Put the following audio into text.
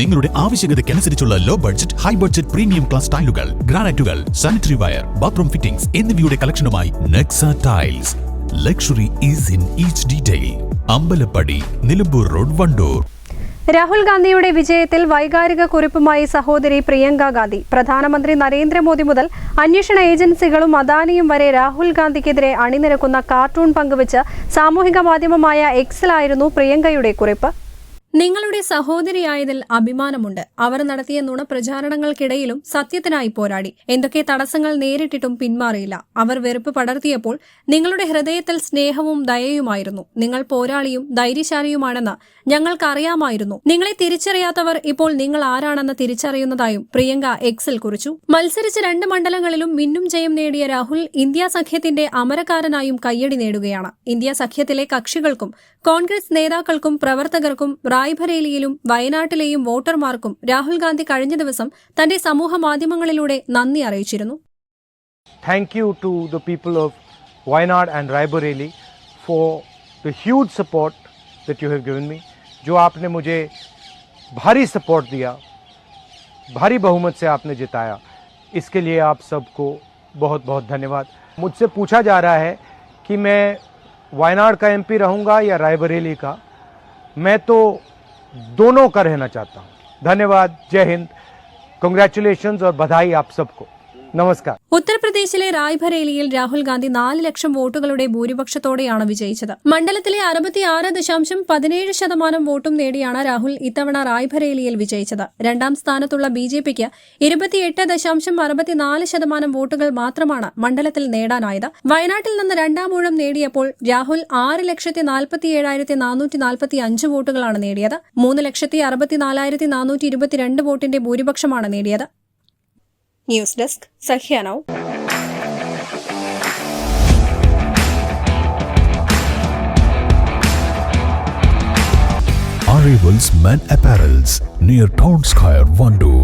നിങ്ങളുടെ ആവശ്യകതയ്ക്കനുസരിച്ചുള്ള low budget high budget premium class ടൈലുകൾ ഗ്രാനൈറ്റുകൾ സാനിറ്ററി വയർ ബാത്റൂം ഫിറ്റിംഗ്സ് എന്നിവയുടെ കളക്ഷനുമായി Nexa tiles luxury is in each detail Ambalappadi Nilambur road Wandoor. Rahul ഗാന്ധിയുടെ വിജയത്തിൽ വൈകാരിക കുറിപ്പുമായി സഹോദരി പ്രിയങ്ക ഗാന്ധി. പ്രധാനമന്ത്രി നരേന്ദ്രമോദി മുതൽ അന്വേഷണ ഏജൻസികളും അദാനിയും വരെ രാഹുൽ ഗാന്ധിക്കെതിരെ അണിനിരക്കുന്ന കാർട്ടൂൺ പങ്കുവച്ച് സാമൂഹിക മാധ്യമമായ എക്സിലായിരുന്നു പ്രിയങ്കയുടെ കുറിപ്പ്. നിങ്ങളുടെ സഹോദരിയായതിൽ അഭിമാനമുണ്ട്. അവർ നടത്തിയ നുണപ്രചാരണങ്ങൾക്കിടയിലും സത്യത്തിനായി പോരാടി. എന്തൊക്കെ തടസ്സങ്ങൾ നേരിട്ടിട്ടും പിന്മാറിയില്ല. അവർ വെറുപ്പ് പടർത്തിയപ്പോൾ നിങ്ങളുടെ ഹൃദയത്തിൽ സ്നേഹവും ദയയുമായിരുന്നു. നിങ്ങൾ പോരാളിയും ധൈര്യശാലിയുമാണെന്ന് ഞങ്ങൾക്കറിയാമായിരുന്നു. നിങ്ങളെ തിരിച്ചറിയാത്തവർ ഇപ്പോൾ നിങ്ങൾ ആരാണെന്ന് തിരിച്ചറിയുന്നതായും പ്രിയങ്ക എക്സിൽ കുറിച്ചു. മത്സരിച്ച രണ്ട് മണ്ഡലങ്ങളിലും മിന്നും ജയം നേടിയ രാഹുൽ ഇന്ത്യ സഖ്യത്തിന്റെ അമരക്കാരനായും കയ്യടി നേടുകയാണ്. ഇന്ത്യ സഖ്യത്തിലെ കക്ഷികൾക്കും കോൺഗ്രസ് നേതാക്കൾക്കും പ്രവർത്തകർക്കും റായ്ബറേലിയിലും വയനാട്ടിലെയും വോട്ടർമാർക്കും രാഹുൽ ഗാന്ധി കഴിഞ്ഞ ദിവസം തന്റെ സമൂഹ മാധ്യമങ്ങളിലൂടെ നന്ദി അറിയിച്ചിരുന്നു thank you to the people of Wayanad and Raebareli for the huge support that you have given me. जो आपने मुझे भारी सपोर्ट दिया भारी बहुमत से आपने जिताया इसके लिए आप सबको बहुत बहुत धन्यवाद मुझसे पूछा जा रहा है कि मैं वायनाड का एमपी रहूंगा या रायबरेली का मैं तो दोनों का रहना चाहता हूँ। धन्यवाद जय हिंद। कंग्रेचुलेशंस और बधाई आप सबको। നമസ്കാരം. ഉത്തർപ്രദേശിലെ റായ്ബറേലിയിൽ രാഹുൽ ഗാന്ധി നാല് ലക്ഷം വോട്ടുകളുടെ ഭൂരിപക്ഷത്തോടെയാണ് വിജയിച്ചത്. മണ്ഡലത്തിലെ അറുപത്തിയാറ് ദശാംശം പതിനേഴ് ശതമാനം വോട്ടും നേടിയാണ് രാഹുൽ ഇത്തവണ റായ്ബറേലിയിൽ വിജയിച്ചത്. രണ്ടാം സ്ഥാനത്തുള്ള ബി ജെ പിക്ക് ഇരുപത്തിയെട്ട് ദശാംശം അറുപത്തിനാല് ശതമാനം വോട്ടുകൾ മാത്രമാണ് മണ്ഡലത്തിൽ നേടാനായത്. വയനാട്ടിൽ നിന്ന് രണ്ടാം ഊഴം നേടിയപ്പോൾ രാഹുൽ ആറ് ലക്ഷത്തി നാൽപ്പത്തിയേഴായിരത്തി നാനൂറ്റി നാൽപ്പത്തി അഞ്ച് വോട്ടുകളാണ് നേടിയത്. മൂന്ന് ലക്ഷത്തി അറുപത്തിനാലായിരത്തി നാനൂറ്റി ഇരുപത്തിരണ്ട് വോട്ടിന്റെ ഭൂരിപക്ഷമാണ് നേടിയത്. ന്യൂസ് ഡെസ്ക് സഹ്യാനൌ Arrivals Men Apparels near Town Square, Vandoor.